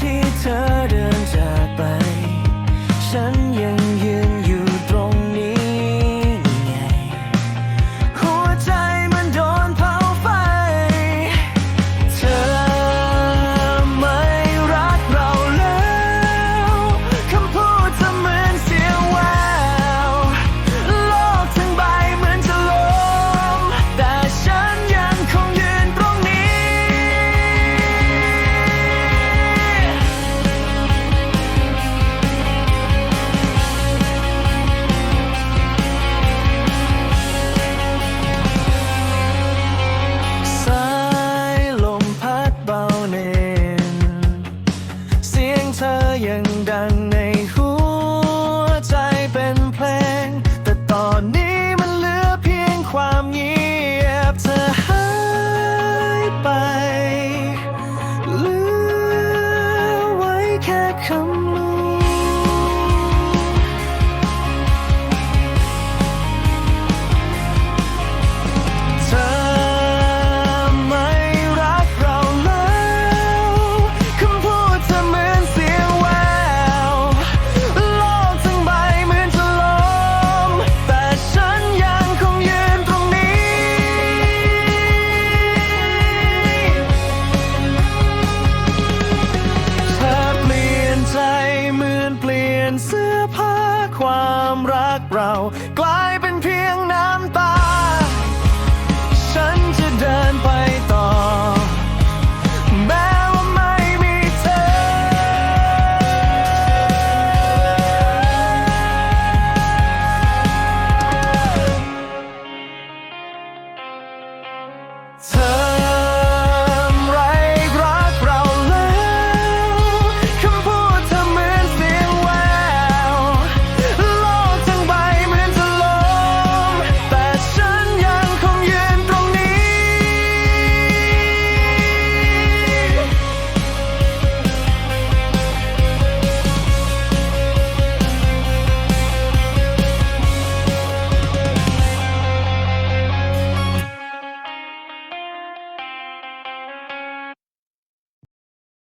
ที่เธอเดินจากไป ธอยังดังในหัว เสื้อผ้าความรักเรา กลายเป็นเพียงน้ำตา ฉันจะเดินไปต่อ แม้ว่าไม่มีเธอ เธอ